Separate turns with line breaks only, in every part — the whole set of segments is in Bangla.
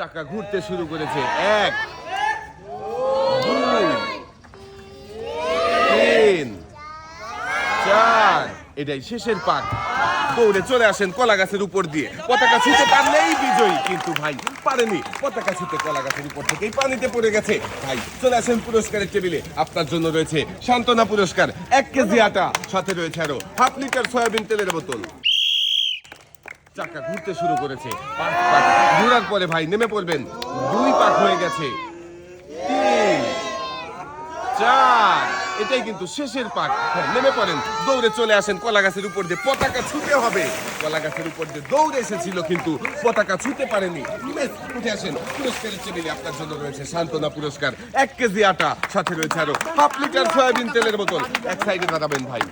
চাকা ঘুরতে শুরু করেছে। এক এটাই শেষের পাক দৌড়ে চলে আসেন কলা গাছের উপর দিয়ে। পতাকা ছুঁতে পারলেই বিজয়ী, কিন্তু ভাই পারেনি। পতাকা ছুঁতে কলা গাছের উপর থেকেই পানিতে পড়ে গেছে। ভাই চলে আসেন পুরস্কারের টেবিলে। আপনার জন্য রয়েছে সান্ত্বনা পুরস্কার। এক কেজি আটা, সাথে রয়েছে আরও হাফ লিটার সয়াবিন তেলের বোতল। চাকা ঘুরতে শুরু করেছে। পাক পরে ভাই নেমে পড়বেন। দুই পাক হয়ে গেছে। তিন চার। এটাই কিন্তু শেষের পাক। হ্যাঁ, নেমে পড়েন। দৌড়ে চলে আসেন কলা গাছের উপর দিয়ে। পতাকা ছুতে হবে। কলা গাছের উপর দিয়ে দৌড়ে এসেছিল কিন্তু পতাকা ছুতে পারেনি। উঠে আসেন। পুরস্কারের আপনার জন্য রয়েছে সান্ত্বনা পুরস্কার। এক কেজি আটা সাথে রয়েছে আরও হাফ লিটার সয়াবিন তেলের বোতল। এক সাইডে দাঁড়াবেন ভাই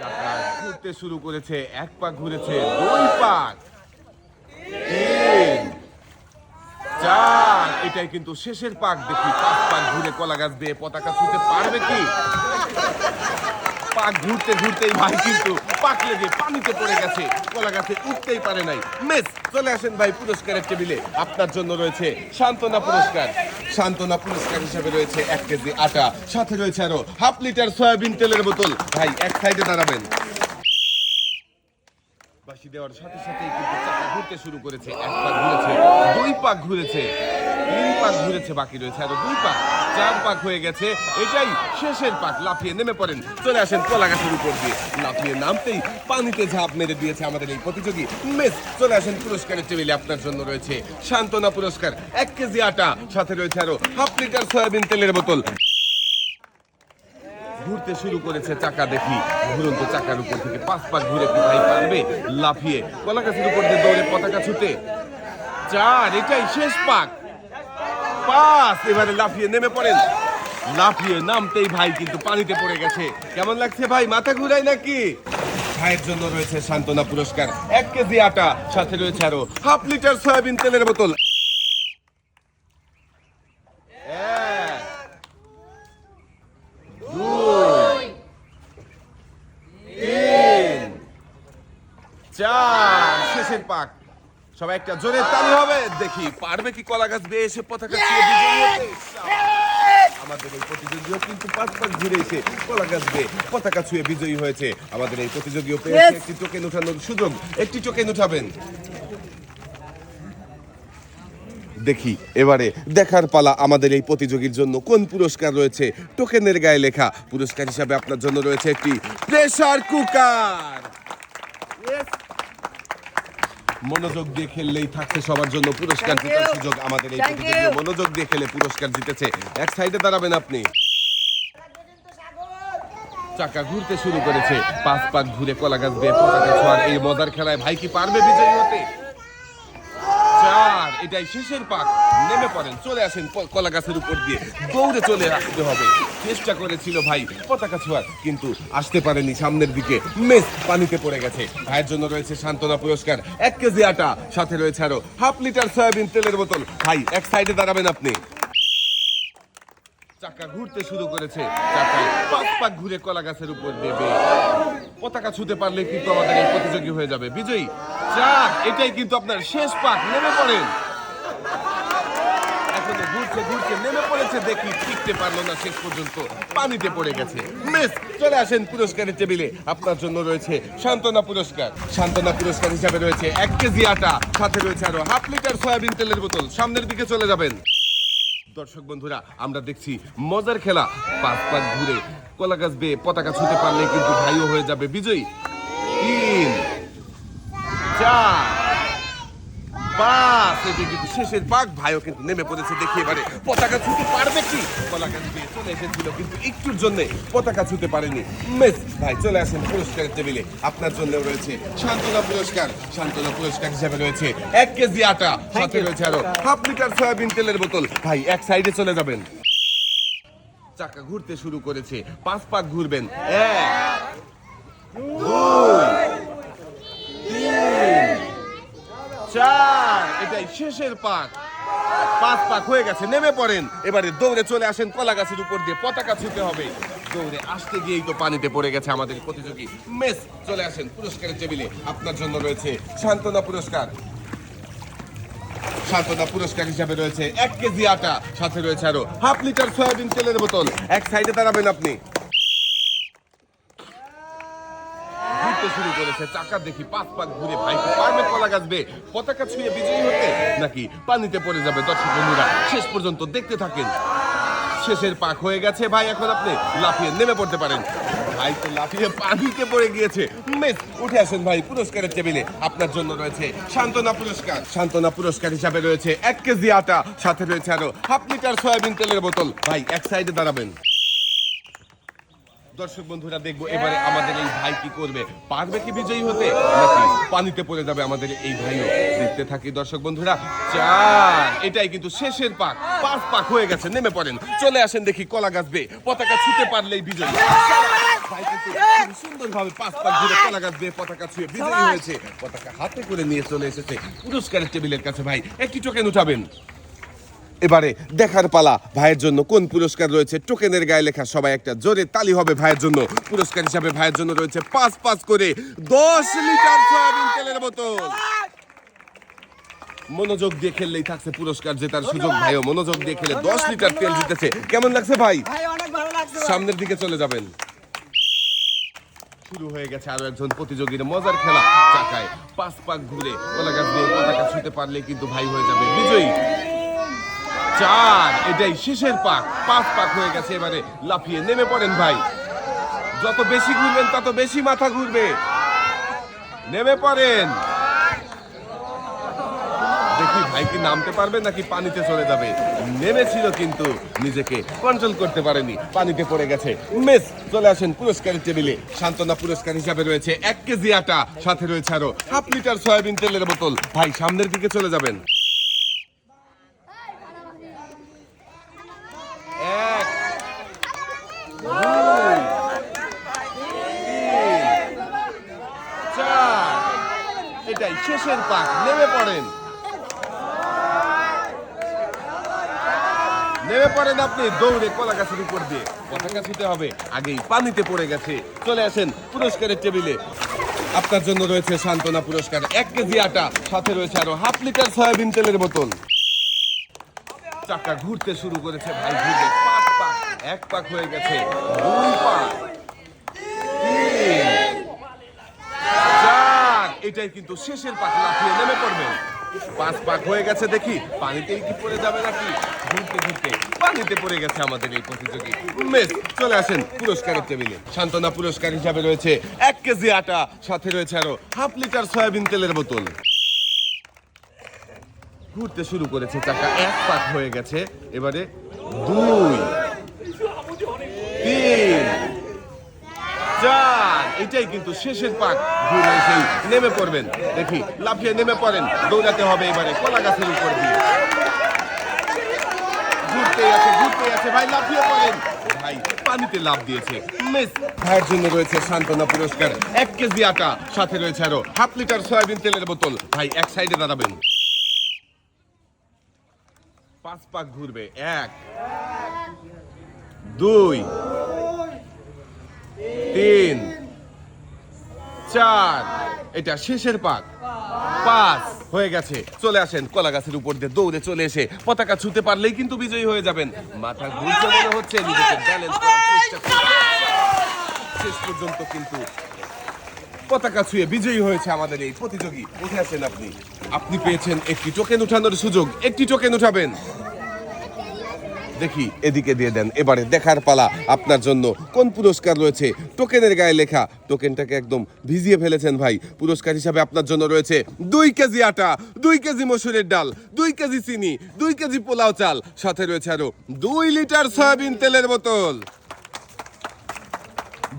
চাকা ঘুরতে শুরু করেছে। এক পাক ঘুরেছে, দুই পাক। চার, এটাই কিন্তু শেষের পাক। দেখি পাক ঘুরে কলা গাছ দিয়ে পতাকা ছুঁতে পারবে কি? পাক ঘুরতে ঘুরতেই ভাই কিন্তু পাক লেগে পানিতে পড়ে গেছে। কলা গাছে উঠতেই পারে নাই। মেস, চলে আসেন ভাই পুরস্কারের টেবিলে। আপনার জন্য রয়েছে সান্ত্বনা পুরস্কার। সান্ত্বনা পুরস্কার হিসেবে রয়েছে এক কেজি আটা। সাথে রয়েছে আরও হাফ লিটার সয়াবিন তেলের বোতল। ভাই, এক সাইডে দাঁড়াবেন। বাঁশি দেওয়ার সাথে সাথেই কিন্তু চাকা ঘুরতে শুরু করেছে। এক পাক ঘুরেছে, দুই পাক ঘুরেছে, তিন পাক ঘুরেছে বাকি রয়েছে, আরও দুই পাক চার পাক হয়ে গেছে। এটাই শেষের পাক, লাফিয়ে নেমে পড়েন। চলে আসেন উপর দিয়ে। লাফিয়ে নামতেই পানিতে ঝাঁপ মেরে দিয়েছে আমাদের এই প্রতিযোগী মেস। চলে আসেন পুরস্কারের টেবিলে, আপনার জন্য রয়েছে সান্ত্বনা পুরস্কার। এক কেজি আটা, সাথে রয়েছে আরও হাফ লিটার সয়াবিন তেলের বোতল। ঘুরতে শুরু করেছে চাকা দেখি। ঘুরন্ত চাকার উপর থেকে পাঁচ পাক ঘুরে কি ভাই পারবে, লাফিয়ে। কলা গাছের উপর দিয়ে দৌড়ে পতাকা ছুটে। চার, এটাই শেষ পাক। পাঁচ, এবারে লাফিয়ে নেমে পড়েন। লাফিয়ে নামতেই ভাই কিন্তু পানিতে পড়ে গেছে। কেমন লাগছে ভাই, মাথা ঘুরাই নাকি? ভাইয়ের জন্য রয়েছে সান্ত্বনা পুরস্কার। এক কেজি আটা, সাথে রয়েছে আরও হাফ লিটার সয়াবিন তেলের বোতল এক দুই তিন শেষের পাক সবাই একটা জোরে তালি হবে দেখি পারবে কি কলা গাছ বেয়ে এসে পতাকা বিজয়ী হতে? আমাদের এই প্রতিযোগীও কিন্তু পাঁচ পাঁচ কলা গাছ বেয়ে পতাকা ছুঁয়ে বিজয়ী হয়েছে। আমাদের এই প্রতিযোগীও পেয়েছে একটি টোকেন উঠানোর সুযোগ। একটি টোকেন উঠাবেন দেখি এবারে দেখার পালা আমাদের এই প্রতিযোগীর জন্য। কোন পুরস্কার রয়েছে? টোকেনের গায়ে লেখা। পুরস্কার হিসাবে আপনার জন্য রয়েছে একটি প্রেসার কুকার। মনোযোগ দিয়ে খেললেই থাকছে সবার জন্য পুরস্কার জেতার সুযোগ আমাদের এই প্রতিযোগী মনোযোগ দিয়ে খেলে পুরস্কার জিতেছে। এক সাইডে দাঁড়াবেন আপনি। চাকা ঘুরতে শুরু করেছে। পাঁচ পাক ঘুরে কলা গাছ দিয়ে পতাকা ছোঁয়ার এই মজার খেলায় ভাই কি পারবে বিজয়ী হতে? এটাই শেষের পাক। নেমে পড়েন, চলে আসেন কলা গাছের উপর দিয়ে। দৌড়ে চলে আসতে হবে। চেষ্টা করেছিল ভাই, পতাকা ছোঁয়ার, কিন্তু আসতে পারেনি সামনের দিকে। মেস পানিতে পড়ে গেছে। ভাইয়ের জন্য রয়েছে সান্ত্বনা পুরস্কার। এক কেজি আটা, সাথে রয়েছে আরও হাফ লিটার সয়াবিন তেলের বোতল। ভাই, এক সাইডে দাঁড়াবেন আপনি। চাকা ঘুরতে শুরু করেছে। চাকা পাক পাক ঘুরে কলা গাছের উপর দেবে। পতাকা ছুতে পারলে কিন্তু আমাদের এই প্রতিযোগী হয়ে যাবে। বিজয়ী, চার, এটাই কিন্তু আপনার শেষ পাক। নেমে পড়েন। সয়াবিন তেলের বোতল। সামনের দিকে চলে যাবেন। দর্শক বন্ধুরা, আমরা দেখছি মজার খেলা। পাঁচ পাঁচ ঘুরে কলা গাছ বেয়ে পতাকা ছুঁতে পারলে কিন্তু ভাইও হয়ে যাবে বিজয়ী। তিন, চার পাঁচ এটি কিন্তু শেষের পাক ভাইও কিন্তু নেমে পড়েছে দেখি এবারে। পতাকা ছুঁতে পারবে কি? কলা গাছ চলে এসেছিল কিন্তু একটুর জন্য পতাকা ছুঁতে পারেনি। মেস ভাই চলে আসেন পুরস্কারের টেবিলে। আপনার জন্য রয়েছে সান্ত্বনা পুরস্কার। সান্ত্বনা পুরস্কার হিসাবে রয়েছে এক কেজি আটা সাথে রয়েছে আরও হাফ লিটার সয়াবিন তেলের বোতল। ভাই এক সাইডে চলে যাবেন। চাকা ঘুরতে শুরু করেছে। পাঁচ পাক ঘুরবেন। এক দুই তিন চার এটাই শেষের পাক। পাঁচ পাক হয়ে গেছে, নেমে পড়েন। এবারে দৌড়ে চলে আসেন কলা গাছের উপর দিয়ে, পতাকা হবে। দৌড়ে আসতে গিয়েই তো পানিতে পড়ে গেছে আমাদের প্রতিযোগী মেস। চলে আসেন পুরস্কারের টেবিলে, আপনার জন্য রয়েছে সান্ত্বনা পুরস্কার। সান্ত্বনা পুরস্কার হিসাবে রয়েছে এক কেজি আটা, সাথে রয়েছে আরও হাফ লিটার সয়াবিন তেলের বোতল। এক সাইডে দাঁড়াবেন আপনি। ঘুরতে শুরু করেছে। চাকা দেখি পাঁচ পাক ঘুরে ভাই পারবে কলা গাছবে পতাকা ছুঁয়ে বিজয়ী হতে নাকি পানিতে পড়ে যাবে দর্শক বন্ধুরা। শেষ পর্যন্ত দেখতে থাকেন। শেষের পাক হয়ে গেছে ভাই, এখন আপনি লাফিয়ে নেমে পড়তে পারেন। ভাই তো লাফিয়ে পানিতে পড়ে গিয়েছে। মিস, উঠে আসেন ভাই পুরস্কারের টেবিলে। আপনার জন্য রয়েছে সান্ত্বনা পুরস্কার। সান্ত্বনা পুরস্কার হিসাবে রয়েছে এক কেজি আটা। সাথে রয়েছে আরও হাফ লিটার সয়াবিন তেলের বোতল। ভাই, এক সাইডে দাঁড়াবেন। দর্শক বন্ধুরা দেখব এবারে আমাদের এই ভাই কি করবে। পারবে কি বিজয়ী হতে নাকি পানিতে পড়ে যাবে আমাদের এই ভাইও? দেখতে থাকি দর্শক বন্ধুরা। চার এটাই কিন্তু শেষের পাক। পাঁচ পাক হয়ে গেছে নেমে পড়েন। চলে আসেন দেখি কলা গাছ গাছবে পতাকা ছুতে পারলেই বিজয়ী। ভাই কিন্তু সুন্দরভাবে পাঁচ পাক ঘুরে কলা গাছ দিয়ে পতাকা ছুঁয়ে বিজয়ী হয়েছে। পতাকা হাতে করে নিয়ে চলে এসেছে পুরস্কারের টেবিলের কাছে ভাই। একটি টোকেন উঠাবেন। এবারে দেখার পালা। ভাইয়ের জন্য কোন পুরস্কার রয়েছে? টোকেনের গায়ে লেখা সবাই একটা জোরে তালি হবে ভাইয়ের জন্য। পুরস্কার হিসাবে ভাইয়ের জন্য রয়েছে পাঁচ পাঁচ করে দশ লিটার সয়াবিন তেলের বোতল। মনোযোগ দিয়ে খেললেই থাকছে পুরস্কার জেতার সুযোগ। ভাইও মনোযোগ দিয়ে খেলে দশ লিটার তেল জিতেছে। কেমন লাগছে ভাই। সামনের দিকে চলে যাবেন। শুরু হয়ে গেছে আরও একজন প্রতিযোগীর মজার খেলা। চাকায় পাঁচ পাক ঘুরে কলা গাছ দিয়ে পতাকা ছুঁতে পারলে কিন্তু ভাই হয়ে যাবে বিজয়ী। চার। এটাই শেষের পাক। পাঁচ পাক হয়ে গেছে এবারে। লাফিয়ে নেমে পড়েন ভাই। যত বেশি ঘুরবেন, তত বেশি মাথা ঘুরবে। নেমে পড়েন। দেখি ভাই কি নামতে পারবে নাকি পানিতে চলে যাবে। নেমেছিল কিন্তু নিজেকে। কন্ট্রোল করতে পারেনি। পানিতে পড়ে গেছে। মিস, চলে আসেন পুরস্কারের টেবিলে। সান্ত্বনা পুরস্কার হিসাবে রয়েছে এক কেজি আটা। সাথে রয়েছে আরও হাফ লিটার সয়াবিন তেলের বোতল। ভাই, সামনের দিকে চলে যাবেন এক দুই তিন চার এটাই শেষের পাক, নেমে পড়েন। নেমে পড়েন আপনি, দৌড়ে কলা গাছের উপর দিয়ে। পতাকা ছুতে হবে, আগেই পানিতে পড়ে গেছে। চলে আসেন পুরস্কারের টেবিলে। আপনার জন্য রয়েছে সান্ত্বনা পুরস্কার, এক কেজি আটা, সাথে রয়েছে আরও হাফ লিটার সয়াবিন তেলের বোতল। চাকা ঘুরতে শুরু করেছে ভাই পাক, এক পাক হয়ে গেছে, দুই পাক। তিন। এটাই কিন্তু শেষের পাক লাফিয়ে নেমে পড়বেন পাঁচ পাক হয়ে গেছে দেখি, পানিতেই কি পড়ে যাবে নাকি? ঘুরতে ঘুরতে পানিতে পড়ে গেছে আমাদের এই প্রতিযোগী। মেস চলে আসেন পুরস্কারের টেবিলে। সান্ত্বনা পুরস্কার হিসাবে রয়েছে এক কেজি আটা, সাথে রয়েছে আরও হাফ লিটার সয়াবিন তেলের বোতল। ঘুরতে শুরু করেছে চাকা, এক পাক হয়ে গেছে, এবারে দুই, তিন। চার এটাই কিন্তু শেষের পাক। ঘুরে সেই নেমে পড়বেন। দেখি, লাফিয়ে নেমে পড়েন। দৌড়াতে হবে এবারে কলা গাছের উপর দিয়ে। ঘুরতে আছে ঘুরতে আছে। ভাই, লাফিয়ে পড়েন। ভাই, পানিতে লাভ দিয়েছে। ভাইয়ের জন্য রয়েছে সান্ত্বনা পুরস্কার। এক কেজি আটা, সাথে রয়েছে আরও হাফ লিটার সয়াবিন তেলের বোতল। ভাই, এক সাইডে দাঁড়াবেন। পাঁচ পাক ঘুরবে। এক, দুই তিন, চার, এটা শেষের পাক। পাঁচ হয়ে গেছে। চলে আসেন কলা গাছের উপর দিয়ে দৌড়ে চলে এসে পতাকা ছুতে পারলেই কিন্তু বিজয়ী হয়ে যাবেন। মাথা ঘুরছে মনে হচ্ছে শেষ পর্যন্ত কিন্তু পতাকা ছুঁয়ে বিজয়ী হয়েছে আমাদের এই প্রতিযোগী। উঠে আসেন আপনি। আপনি পেয়েছেন একটি টোকেন উঠানোর সুযোগ। একটি টোকেন উঠাবেন। দেখি, এদিকে দিয়ে দেন। এবারে দেখার পালা আপনার জন্য। কোন পুরস্কার রয়েছে? টোকেনের গায়ে লেখা। টোকেনটাকে একদম ভিজিয়ে ফেলেছেন ভাই। পুরস্কার হিসাবে আপনার জন্য রয়েছে দুই কেজি আটা, দুই কেজি মসুরের ডাল, দুই কেজি চিনি, দুই কেজি পোলাও চাল। সাথে রয়েছে আরও দুই লিটার সয়াবিন তেলের বোতল।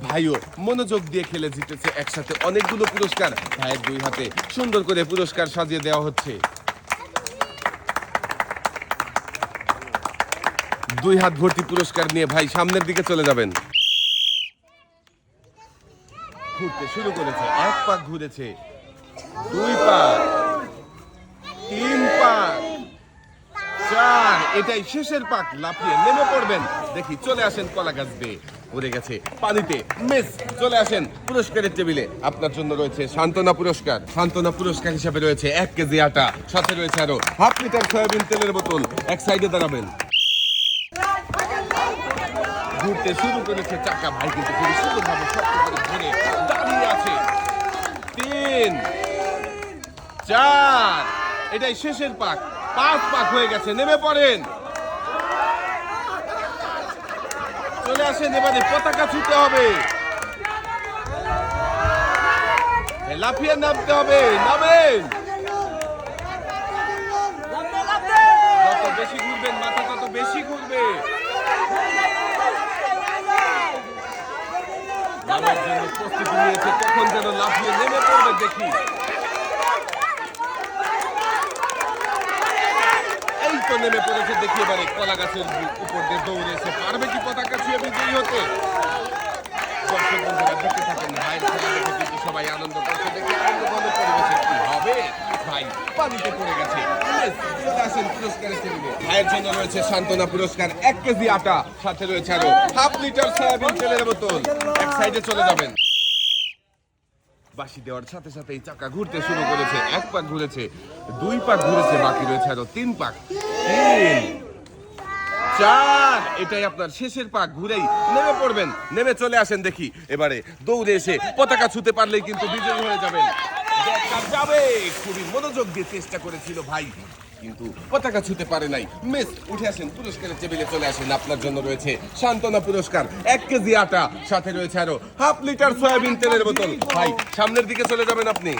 ভাইও মনোযোগ দিয়ে খেলে জিতেছে একসাথে অনেকগুলো পুরস্কার। ভাইয়ের দুই হাতে সুন্দর করে পুরস্কার সাজিয়ে দেওয়া হচ্ছে। দুই হাত ভর্তি পুরস্কার নিয়ে ভাই সামনের দিকে চলে যাবেন। ঘুরতে শুরু করেছে, এক পাক ঘুরেছে, দুই পাক তিন পাক চার, এটাই শেষের পাক, লাফিয়ে নেমে পড়বেন। দেখি চলে আসেন কলা গাছ বেয়ে পড়ে গেছে পানিতে। মিস, চলে আসেন পুরস্কারের টেবিলে। আপনার জন্য রয়েছে সান্ত্বনা পুরস্কার। সান্ত্বনা পুরস্কার হিসাবে রয়েছে এক কেজি আটা, সাথে রয়েছে আরও হাফ লিটার সয়াবিন তেলের বোতল। এক সাইডে দাঁড়াবেন। ঘুরতে শুরু করেছে চাকা ভাই, কিন্তু খুবই সুন্দরভাবে শক্ত করে ধরে দাঁড়িয়ে আছে। তিন, চার, এটাই শেষের পাক। পাঁচ পাক হয়ে গেছে, নেমে পড়েন। চলে আসেন, এবারে পতাকা ছুটতে হবে। লাফিয়ে নামতে হবে, নামেন। যত বেশি ঘুরবেন, মাথা তত বেশি ঘুরবে নামার জন্য প্রস্তুতি নিয়েছে, কখন যেন লাফিয়ে নেমে পড়বে দেখি। এই তো নেমে পড়েছে, দেখি এবারে কলা গাছের উপর দিয়ে দৌড়ে এসে পারবে কি পতাকা ছুঁয়ে বিজয়ী হতে? ভাইয়ের জন্য সান্ত্বনা পুরস্কার, এক কেজি আটা, সাথে রয়েছে আরও হাফ লিটার সয়াবিন তেলের বোতল। এক সাইডে চলে যাবেন। বাঁশি দেওয়ার সাথে সাথে এই চাকা ঘুরতে শুরু করেছে। এক পাক ঘুরেছে, দুই পাক ঘুরেছে, বাকি রয়েছে আরও তিন পাক। চার, এটাই আপনার শেষের পাক, ঘুরেই নেমে পড়বেন। নেমে চলে আসেন দেখি, এবারে দৌড়ে এসে পতাকা ছুতে পারলেই কিন্তু বিজয়ী হয়ে যাবেন। যাবে, খুবই মনোযোগ দিয়ে চেষ্টা করেছিল ভাই। কিন্তু পতাকা ছুতে পারে নাই। মিস, উঠে আসেন, পুরস্কারের টেবিলে চলে আসেন। আপনার জন্য রয়েছে সান্ত্বনা পুরস্কার, এক কেজি আটা। সাথে রয়েছে আরও হাফ লিটার সয়াবিন তেলের বোতল। ভাই, সামনের দিকে চলে যাবেন আপনি।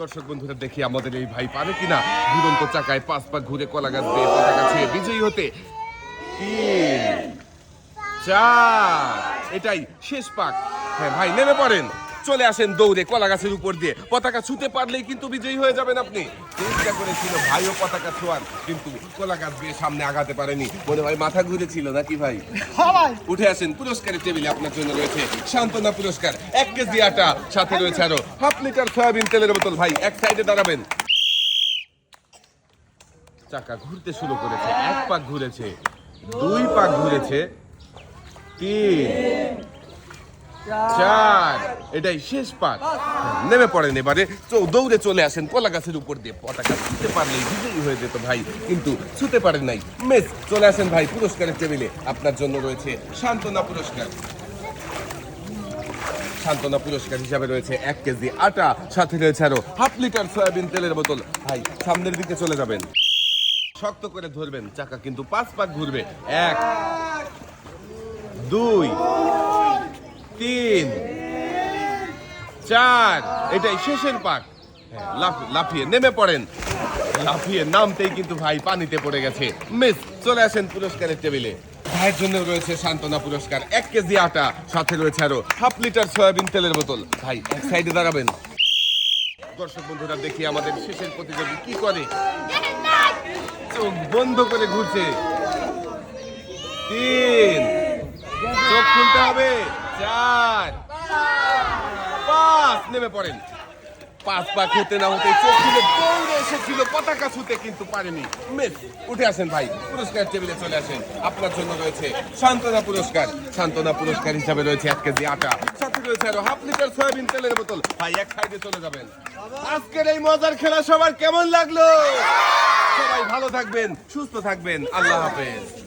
দর্শক বন্ধুরা, দেখি আমাদের এই ভাই পারে কিনা। দুরন্ত চাকায় পাঁচ পাক ঘুরে কলা গাছ দিয়ে পতাকা ছুঁয়ে বিজয়ী হতে তিন, চার। এটাই শেষ পাক। হ্যাঁ ভাই, নেমে পড়েন। চলে আসেন দৌড়ে কলা গাছের উপর দিয়ে। পতাকা ছুতে পারলেই কিন্তু বিজয়ী হয়ে যাবেন আপনি। চেষ্টা করেছিল ভাইও পতাকা ছোঁয়ার কিন্তু কলা গাছ দিয়ে সামনে আগাতে পারেনি। মনে হয় মাথা ঘুরেছিল নাকি ভাই। উঠে আসেন পুরস্কারের টেবিলে আপনার জন্য রয়েছে সান্ত্বনা পুরস্কার। এক কেজি আটা সাথে রয়েছে আরও হাফ লিটার সয়াবিন তেলের বোতল। ভাই এক সাইডে দাঁড়াবেন। চাকা ঘুরতে শুরু করেছে এক পাক ঘুরেছে দুই পাক ঘুরেছে তিন চার। এটাই শেষ পাক নেমে পড়েন এবারে। দৌড়ে চলে আসেন কলা গাছের উপর দিয়ে পতাকা ছুতে পারলেই বিজয়ী হয়ে যেত ভাই। কিন্তু ছুতে পারেন নাই। মেস, চলে আসেন ভাই পুরস্কারের টেবিলে। আপনার জন্য রয়েছে সান্ত্বনা পুরস্কার। সান্ত্বনা পুরস্কার হিসাবে রয়েছে এক কেজি আটা, সাথে রয়েছে আরও হাফ লিটার সয়াবিন তেলের বোতল। ভাই, সামনের দিকে চলে যাবেন। শক্ত করে ধরবেন, চাকা কিন্তু পাঁচ পাক ঘুরবে। এক, দুই তিন, চার। এটাই শেষের পাক। লাফ- লাফিয়ে নেমে পড়েন। লাফিয়ে নামতেই কিন্তু ভাই পানিতে পড়ে গেছে। মিস, চলে আসেন পুরস্কারের টেবিলে। ভাইয়ের জন্য রয়েছে সান্ত্বনা পুরস্কার। এক কেজি আটা, সাথে রয়েছে আরও হাফ লিটার সয়াবিন তেলের বোতল। ভাই, এক সাইডে দাঁড়াবেন। দর্শক বন্ধুরা, দেখি আমাদের শেষের প্রতিযোগী কি করে। চোখ বন্ধ করে ঘুরছে। তিন। চোখ খুলতে হবে। চার। পাঁচ, নেমে পড়েন। পাঁচ পাক হতে না হতে চোখ খুলে দৌড়ে এসেছিল, পতাকা ছুতে কিন্তু পারেনি। মিস উঠে আসেন ভাই, পুরস্কার টেবিলে চলে আসেন। আপনার জন্য রয়েছে সান্ত্বনা পুরস্কার। সান্ত্বনা পুরস্কার হিসাবে রয়েছে এক কেজি আটা। সাথে রয়েছে আরও হাফ লিটার সয়াবিন তেলের বোতল। ভাই, এক সাইডে চলে যাবেন। আজকের এই মজার খেলা সবার কেমন লাগল? সবাই ভালো থাকবেন, সুস্থ থাকবেন। আল্লাহ হাফেজ।